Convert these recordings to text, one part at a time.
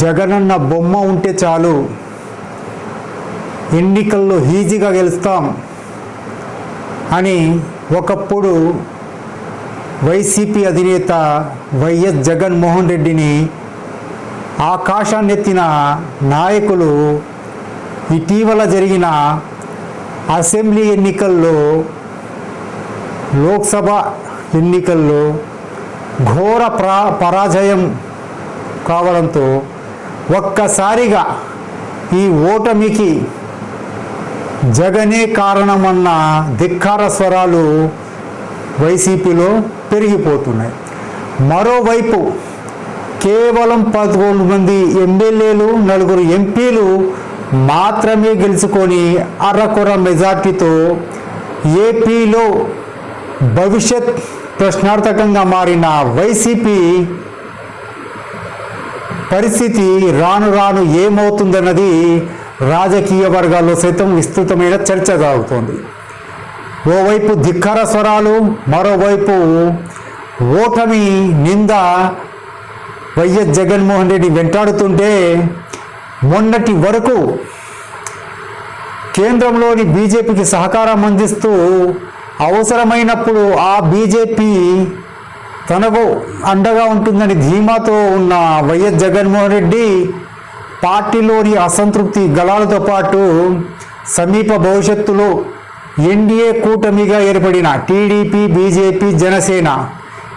జగనన్న బొమ్మ ఉంటే చాలు. ఎన్నికల్లో ఈజీగా గెలుస్తాం అని ఒకప్పుడు వైసీపీ అధినేత వైఎస్ జగన్మోహన్ రెడ్డిని ఆకాశాన్నెత్తిన నాయకులు ఇటీవల జరిగిన అసెంబ్లీ ఎన్నికల్లో లోక్సభ ఎన్నికల్లో ఘోర ప్రా పరాజయం కావడంతో ఒక్కసారిగా ఈ ఓటమికి జగనే కారణమన్న ధిక్కార స్వరాలు వైసీపీలో పెరిగిపోతున్నాయి. మరోవైపు కేవలం పదకొండు మంది ఎమ్మెల్యేలు నలుగురు ఎంపీలు మాత్రమే గెలుచుకొని అర్రకొర మెజార్టీతో ఏపీలో భవిష్యత్ ప్రశ్నార్థకంగా మారిన వైసీపీ పరిస్థితి రాను రాను ఏమవుతుందన్నది రాజకీయ వర్గాల్లో సైతం విస్తృతమైన చర్చ సాగుతోంది ఓవైపు ధిక్కర స్వరాలు మరోవైపు ఓటమి నింద వైఎస్ జగన్మోహన్ రెడ్డి వెంటాడుతుంటే మొన్నటి వరకు కేంద్రంలోని బీజేపీకి సహకారం అందిస్తూ అవసరమైనప్పుడు ఆ బీజేపీ తనకు అండగా ఉంటుందని ధీమాతో ఉన్న వైఎస్ జగన్మోహన్ రెడ్డి పార్టీలోని అసంతృప్తి గళాలతో పాటు సమీప భవిష్యత్తులో ఎన్డీఏ కూటమిగా ఏర్పడిన టీడీపీ బీజేపీ జనసేన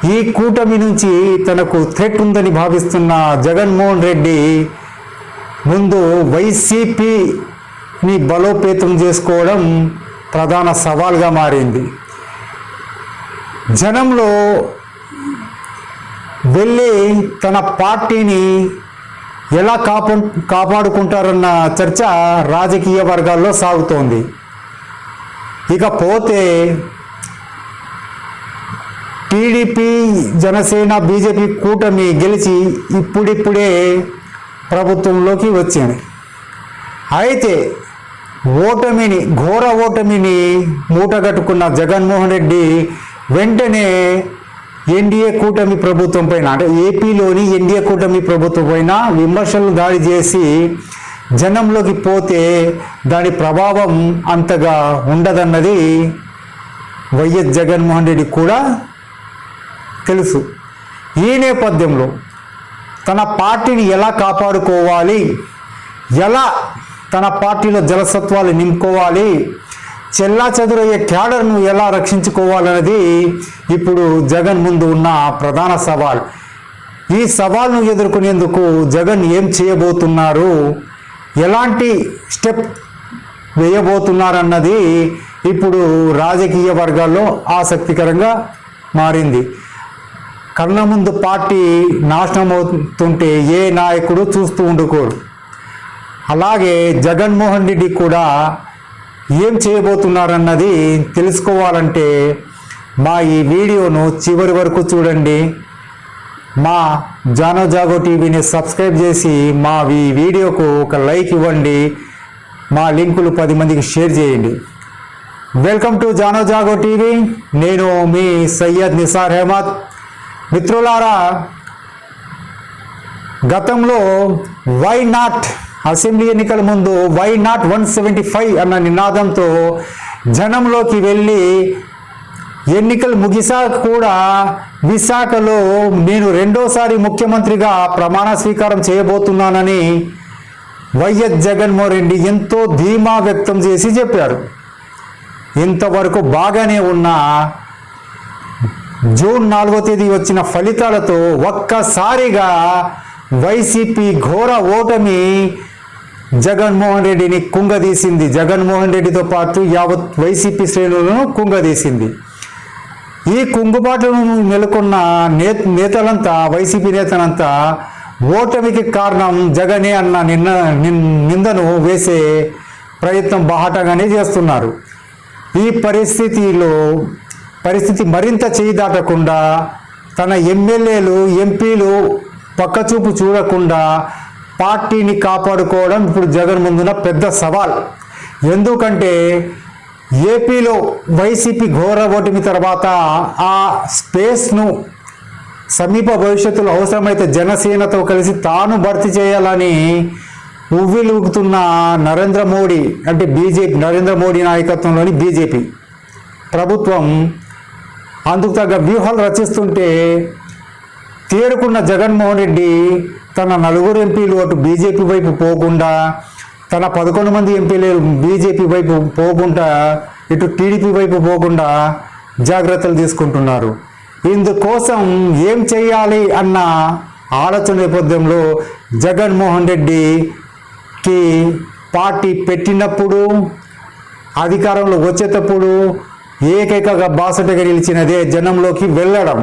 ఈ కూటమి నుంచి తనకు థ్రెట్ ఉందని భావిస్తున్న జగన్మోహన్ రెడ్డి ముందు వైసీపీని బలోపేతం చేసుకోవడం ప్రధాన సవాల్గా మారింది. జనంలో వెళ్ళి తన పార్టీని ఎలా కాపు కాపాడుకుంటారన్న చర్చ రాజకీయ వర్గాల్లో సాగుతోంది. ఇకపోతే టీడీపీ జనసేన బీజేపీ కూటమి గెలిచి ఇప్పుడిప్పుడే ప్రభుత్వంలోకి వచ్చింది అయితే ఓటమిని ఘోర ఓటమిని మూటగట్టుకున్న జగన్మోహన్ రెడ్డి వెంటనే ఎన్డీఏ కూటమి ప్రభుత్వం పైన అంటే ఏపీలోని ఎన్డీఏ కూటమి ప్రభుత్వం పైన విమర్శలు దాడి చేసి జనంలోకి పోతే దాని ప్రభావం అంతగా ఉండదన్నది వైఎస్ జగన్మోహన్ రెడ్డి కూడా తెలుసు. ఈ నేపథ్యంలో తన పార్టీని ఎలా కాపాడుకోవాలి? ఎలా తన పార్టీలో జలసత్వాలు నింపుకోవాలి? చెల్లా చెదురయ్యే క్యాడర్ను ఎలా రక్షించుకోవాలన్నది ఇప్పుడు జగన్ ముందు ఉన్న ప్రధాన సవాల్. ఈ సవాల్ను ఎదుర్కొనేందుకు జగన్ ఏం చేయబోతున్నారు? ఎలాంటి స్టెప్ వేయబోతున్నారన్నది ఇప్పుడు రాజకీయ వర్గాల్లో ఆసక్తికరంగా మారింది. కళ్ళ ముందు పార్టీ నాశనం అవుతుంటే ఏ నాయకుడు చూస్తూ ఉండుకోడు అలాగే జగన్మోహన్ రెడ్డి కూడా ఏం చేయబోతున్నారన్నది తెలుసుకోవాలంటే మా ఈ వీడియోను చివరి వరకు చూడండి. మా జానో జాగో టీవీని సబ్స్క్రైబ్ చేసి మా ఈ వీడియోకు ఒక లైక్ ఇవ్వండి. మా లింకులు పది మందికి షేర్ చేయండి. Welcome to Jano Jago TV. నేను మీ సయ్యద్ నిసార్ అహ్మద్. మిత్రులారా గతంలో వై నాట్ అసెంబ్లీ ఎన్నికల ముందు why not one seventy five అన్న నినాదంతో జనంలోకి వెళ్ళి ఎన్నికలు ముగిసాక కూడా విశాఖలో నేను రెండోసారి ముఖ్యమంత్రిగా ప్రమాణ స్వీకారం చేయబోతున్నానని వైఎస్ జగన్మోహన్ రెడ్డి ఎంతో ధీమా వ్యక్తం చేసి చెప్పారు. ఇంతవరకు బాగానే ఉన్న జూన్ నాలుగో తేదీ వచ్చిన ఫలితాలతో ఒక్కసారిగా వైసీపీ ఘోర ఓటమి జగన్మోహన్ రెడ్డిని కుంగదీసింది. జగన్మోహన్ రెడ్డితో పాటు యావత్ వైసీపీ శ్రేణులను కుంగదీసింది. ఈ కుంగుబాటును నెలకొన్న నే నేతలంతా వైసీపీ నేతలంతా ఓటమికి కారణం జగనే అన్న నిన్న నిన్- నిందను వేసే ప్రయత్నం బాహటగానే చేస్తున్నారు. ఈ పరిస్థితిలో పరిస్థితి మరింత చేయి దాటకుండా తన ఎమ్మెల్యేలు ఎంపీలు పక్కచూపు చూడకుండా పార్టీని కాపాడుకోవడం ఇప్పుడు జగన్ ముందున్న పెద్ద సవాల్. ఎందుకంటే ఏపీలో వైసీపీ ఘోర ఓటమి తర్వాత ఆ స్పేస్ను సమీప భవిష్యత్తులో అవసరమైతే జనసేనతో కలిసి తాను భర్తీ చేయాలని ఉవ్విలుగుతున్న నరేంద్ర మోడీ అంటే బీజేపీ నరేంద్ర మోడీ నాయకత్వంలోని బీజేపీ ప్రభుత్వం అందుకు తగ్గ వ్యూహాలు రచిస్తుంటే తేరుకున్న జగన్మోహన్ రెడ్డి తన నలుగురు ఎంపీలు అటు బీజేపీ వైపు పోకుండా తన పదకొండు మంది ఎంపీలు బీజేపీ వైపు పోకుండా ఇటు టీడీపీ వైపు పోకుండా జాగ్రత్తలు తీసుకుంటున్నారు. ఇందుకోసం ఏం చేయాలి అన్న ఆలోచన నేపథ్యంలో జగన్మోహన్ రెడ్డికి పార్టీ పెట్టినప్పుడు అధికారంలో వచ్చేటప్పుడు ఏకైక బాసటగా నిలిచినదే జనంలోకి వెళ్ళడం.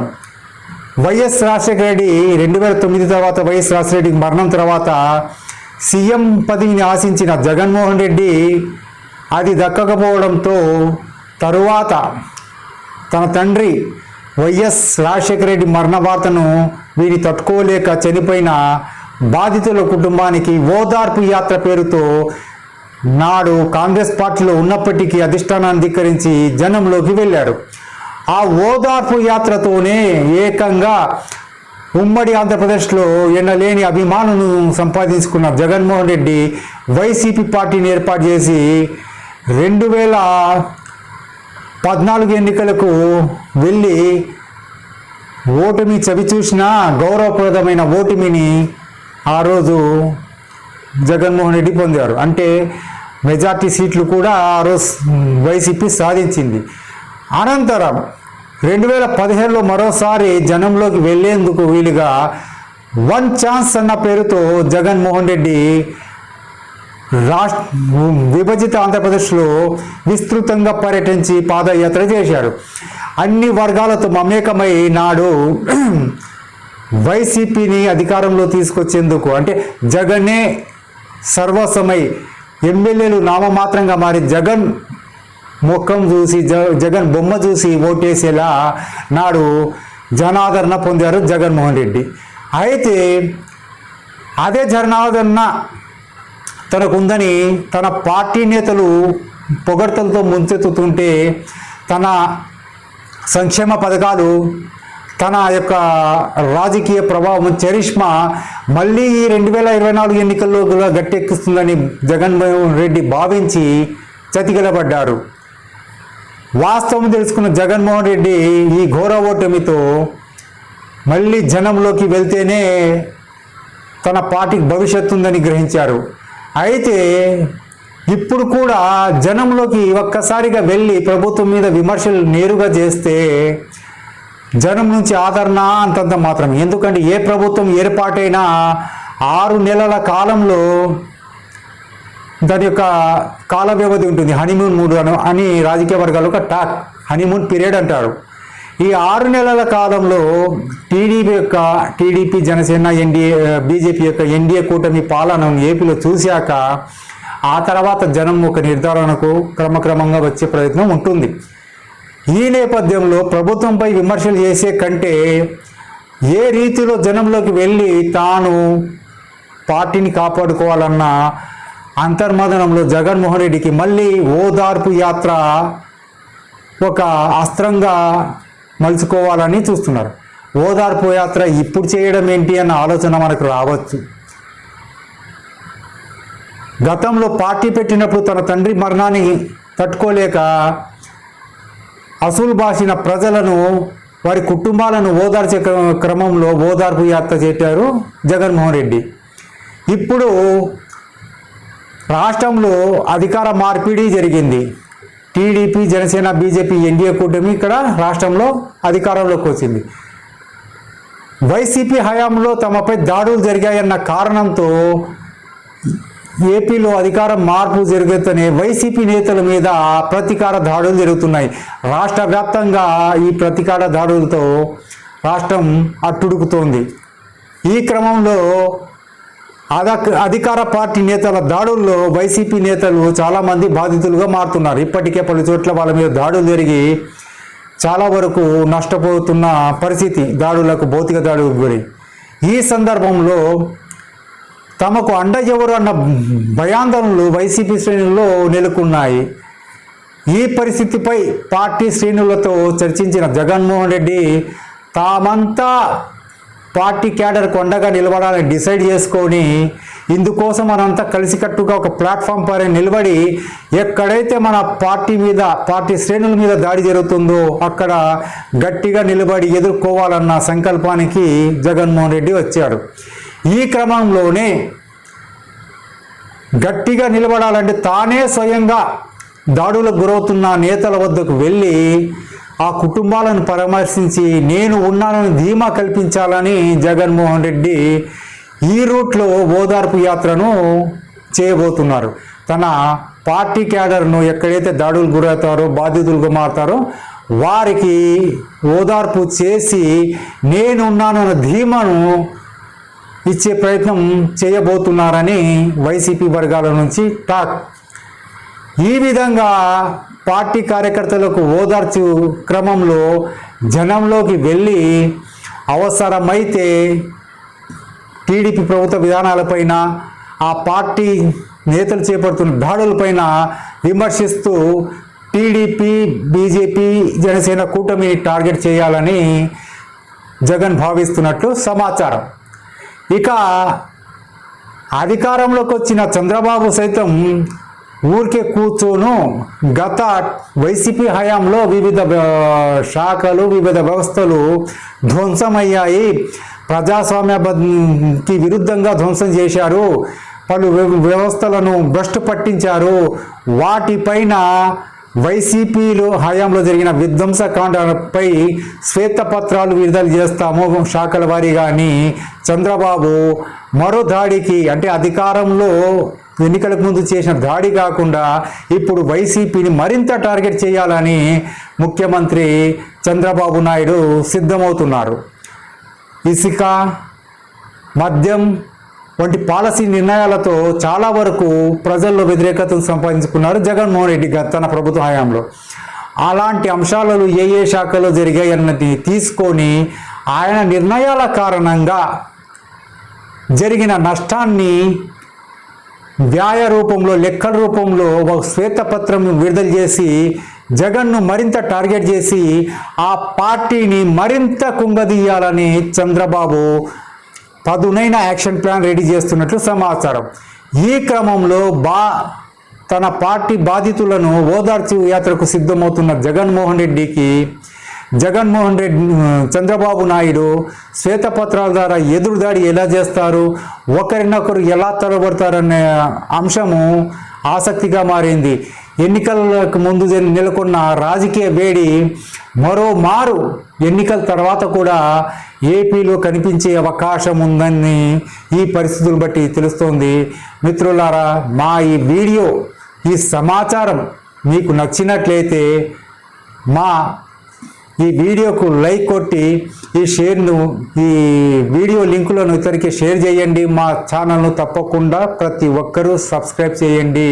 వైఎస్ రాజశేఖర రెడ్డి రెండు వేల తొమ్మిది తర్వాత వైఎస్ రాజశేఖర రెడ్డి మరణం తర్వాత సీఎం పదవిని ఆశించిన జగన్మోహన్ రెడ్డి అది దక్కకపోవడంతో తరువాత తన తండ్రి వైఎస్ రాజశేఖర రెడ్డి మరణ వార్తను వీరి తట్టుకోలేక చనిపోయిన బాధితుల కుటుంబానికి ఓదార్పు యాత్ర పేరుతో నాడు కాంగ్రెస్ పార్టీలో ఉన్నప్పటికీ అధిష్టానాన్ని ధిక్కరించి జనంలోకి వెళ్ళారు ఆ ఓదార్పు యాత్రతోనే ఏకంగా ఉమ్మడి ఆంధ్రప్రదేశ్లో ఎన్నలేని అభిమానులను సంపాదించుకున్న జగన్మోహన్ రెడ్డి వైసీపీ పార్టీని ఏర్పాటు చేసి రెండు వేల పద్నాలుగు ఎన్నికలకు వెళ్ళి ఓటమి చవి చూసిన గౌరవప్రదమైన ఓటమిని ఆ రోజు జగన్మోహన్ రెడ్డి పొందారు. అంటే మెజార్టీ సీట్లు కూడా ఆ రోజు వైసీపీ సాధించింది. అనంతరం రెండు వేల పదిహేనులో మరోసారి జనంలోకి వెళ్ళేందుకు వీలుగా వన్ ఛాన్స్ అన్న పేరుతో జగన్మోహన్ రెడ్డి రాష్ట్ర విభజిత ఆంధ్రప్రదేశ్లో విస్తృతంగా పర్యటించి పాదయాత్ర చేశారు. అన్ని వర్గాలతో మమేకమై నాడు వైసీపీని అధికారంలో తీసుకొచ్చేందుకు అంటే జగనే సర్వస్వమై ఎమ్మెల్యేలు నామమాత్రంగా మారి జగన్ ముఖం చూసి జగన్ బొమ్మ చూసి ఓటేసేలా నాడు జనాదరణ పొందారు జగన్మోహన్ రెడ్డి. అయితే అదే జనాదరణ తనకుందని తన పార్టీ నేతలు పొగడ్తలతో ముంచెత్తుతుంటే తన సంక్షేమ పథకాలు తన యొక్క రాజకీయ ప్రభావం చరిష్మా మళ్ళీ ఈ రెండు వేల ఇరవై నాలుగు ఎన్నికల్లో కూడా గట్టెక్కిస్తుందని జగన్మోహన్ రెడ్డి భావించి చతికిలబడ్డారు. వాస్తవం తెలుసుకున్న జగన్మోహన్ రెడ్డి ఈ ఘోర ఓటమితో మళ్ళీ జనంలోకి వెళ్తేనే తన పార్టీకి భవిష్యత్తు ఉందని గ్రహించారు. అయితే ఇప్పుడు కూడా జనంలోకి ఒక్కసారిగా వెళ్ళి ప్రభుత్వం మీద విమర్శలు నేరుగా చేస్తే జనం నుంచి ఆదరణ అంతంత మాత్రం ఎందుకంటే ఏ ప్రభుత్వం ఏర్పాటైనా ఆరు నెలల కాలంలో దాని యొక్క కాల వ్యవధి ఉంటుంది. హనీమూన్ మూడు అని రాజకీయ వర్గాలు ఒక టాక్. హనీమూన్ పీరియడ్ అంటారు. ఈ ఆరు నెలల కాలంలో టీడీపీ యొక్క టీడీపీ జనసేన ఎన్డీఏ బీజేపీ యొక్క ఎన్డీఏ కూటమి పాలనను ఏపీలో చూశాక ఆ తర్వాత జనం ఒక నిర్ధారణకు క్రమక్రమంగా వచ్చే ప్రయత్నం ఉంటుంది. ఈ నేపథ్యంలో ప్రభుత్వంపై విమర్శలు చేసే కంటే ఏ రీతిలో జనంలోకి వెళ్ళి తాను పార్టీని కాపాడుకోవాలన్న అంతర్మదనంలో జగన్మోహన్ రెడ్డికి మళ్ళీ ఓదార్పు యాత్ర ఒక అస్త్రంగా మలుచుకోవాలని చూస్తున్నారు. ఓదార్పు యాత్ర ఇప్పుడు చేయడం ఏంటి అన్న ఆలోచన మనకు రావచ్చు. గతంలో పార్టీ పెట్టినప్పుడు తన తండ్రి మరణాన్ని తట్టుకోలేక అసూలు బాసిన ప్రజలను వారి కుటుంబాలను ఓదార్చే క్రమంలో ఓదార్పు యాత్ర చేశారు జగన్మోహన్ రెడ్డి. ఇప్పుడు రాష్ట్రంలో అధికార మార్పిడి జరిగింది. టీడీపీ జనసేన బీజేపీ ఎన్డీఏ కూటమి ఇక్కడ రాష్ట్రంలో అధికారంలోకి వచ్చింది వైసీపీ హయాంలో తమపై దాడులు జరిగాయన్న కారణంతో ఏపీలో అధికార మార్పు జరుగుతూనే వైసీపీ నేతల మీద ప్రతీకార దాడులు జరుగుతున్నాయి. రాష్ట్ర వ్యాప్తంగా ఈ ప్రతీకార దాడులతో రాష్ట్రం అట్టుడుకుతోంది. ఈ క్రమంలో అధికార పార్టీ నేతల దాడుల్లో వైసీపీ నేతలు చాలామంది బాధితులుగా మారుతున్నారు. ఇప్పటికే పలు చోట్ల వాళ్ళ మీద దాడులు జరిగి చాలా వరకు నష్టపోతున్న పరిస్థితి దాడులకు భౌతిక దాడులకు గురి. ఈ సందర్భంలో తమకు అండ ఎవరు అన్న భయాందోళనలు వైసీపీ శ్రేణుల్లో నెలకొన్నాయి. ఈ పరిస్థితిపై పార్టీ శ్రేణులతో చర్చించిన జగన్మోహన్ రెడ్డి తామంతా పార్టీ క్యాడర్ కొండగా నిలబడాలని డిసైడ్ చేసుకొని ఇందుకోసం మనంతా కలిసికట్టుగా ఒక ప్లాట్ఫామ్ పైన నిలబడి ఎక్కడైతే మన పార్టీ మీద పార్టీ శ్రేణుల మీద దాడి జరుగుతుందో అక్కడ గట్టిగా నిలబడి ఎదుర్కోవాలన్న సంకల్పానికి జగన్మోహన్ రెడ్డి వచ్చాడు. ఈ క్రమంలోనే గట్టిగా నిలబడాలంటే తానే స్వయంగా దాడులకు గురవుతున్న నేతల వద్దకు వెళ్ళి ఆ కుటుంబాలను పరామర్శించి నేను ఉన్నానని ధీమా కల్పించాలని జగన్మోహన్ రెడ్డి ఈ రూట్లో ఓదార్పు యాత్రను చేయబోతున్నారు. తన పార్టీ క్యాడర్ను ఎక్కడైతే దాడులు గురవుతారో బాధితులుగా మారుతారో వారికి ఓదార్పు చేసి నేనున్నానన్న ధీమాను ఇచ్చే ప్రయత్నం చేయబోతున్నారని వైసీపీ వర్గాల నుంచి టాక్. ఈ విధంగా పార్టీ కార్యకర్తలకు ఓదార్చు క్రమంలో జనంలోకి వెళ్ళి అవసరమైతే టీడీపీ ప్రభుత్వ విధానాలపైన ఆ పార్టీ నేతలు చేపడుతున్న దాడులపైన విమర్శిస్తూ టీడీపీ బీజేపీ జనసేన కూటమిని టార్గెట్ చేయాలని జగన్ భావిస్తున్నట్లు సమాచారం. ఇక అధికారంలోకి వచ్చిన చంద్రబాబు సైతం ఊరికే కూర్చోను. గత వైసీపీ హయాంలో వివిధ శాఖలు వివిధ వ్యవస్థలు ధ్వంసమయ్యాయి. ప్రజాస్వామ్యకి విరుద్ధంగా ధ్వంసం చేశారు. పలు వ్య- వ్యవస్థలను భ్రష్టు పట్టించారు. వాటిపైన వైసీపీలో హయాంలో జరిగిన విధ్వంసకాండపై శ్వేతపత్రాలు విడుదల చేస్తాము శాఖల వారీగా అని చంద్రబాబు మరో దాడికి అంటే అధికారంలో ఎన్నికలకు ముందు చేసిన దాడి కాకుండా ఇప్పుడు వైసీపీని మరింత టార్గెట్ చేయాలని ముఖ్యమంత్రి చంద్రబాబు నాయుడు సిద్ధమవుతున్నారు. ఇసుక మద్యం వంటి పాలసీ నిర్ణయాలతో చాలా వరకు ప్రజల్లో వ్యతిరేకతను సంపాదించుకున్నారు జగన్మోహన్ రెడ్డి గారు తన ప్రభుత్వ హయాంలో. అలాంటి అంశాలలో ఏ ఏ శాఖలో జరిగాయి అన్నది తీసుకొని ఆయన నిర్ణయాల కారణంగా జరిగిన నష్టాన్ని వ్యాయ రూపంలో లెక్కల రూపంలో ఒక శ్వేతపత్రం విడుదల చేసి జగన్ను మరింత టార్గెట్ చేసి ఆ పార్టీని మరింత కుంగదీయాలని చంద్రబాబు పదునైన యాక్షన్ ప్లాన్ రెడీ చేస్తున్నట్లు సమాచారం. ఈ క్రమంలో బా తన పార్టీ బాధితులను ఓదార్చి యాత్రకు సిద్ధమవుతున్న జగన్మోహన్ రెడ్డికి జగన్మోహన్ రెడ్డి చంద్రబాబు నాయుడు శ్వేతపత్రాల ద్వారా ఎదురుదాడి ఎలా చేస్తారు? ఒకరినొకరు ఎలా తలబడతారనే అంశము ఆసక్తిగా మారింది. ఎన్నికలకు ముందు నెలకొన్న రాజకీయ వేడి మరో మారు ఎన్నికల తర్వాత కూడా ఏపీలో కనిపించే అవకాశం ఉందని ఈ పరిస్థితులు బట్టి తెలుస్తోంది. మిత్రులారా మా ఈ వీడియో ఈ సమాచారం మీకు నచ్చినట్లయితే మా ఈ వీడియోకు లైక్ కొట్టి ఈ షేర్ను ఈ వీడియో లింకులను ఇతరికి షేర్ చేయండి. మా ఛానల్ను తప్పకుండా ప్రతి ఒక్కరూ సబ్స్క్రైబ్ చేయండి.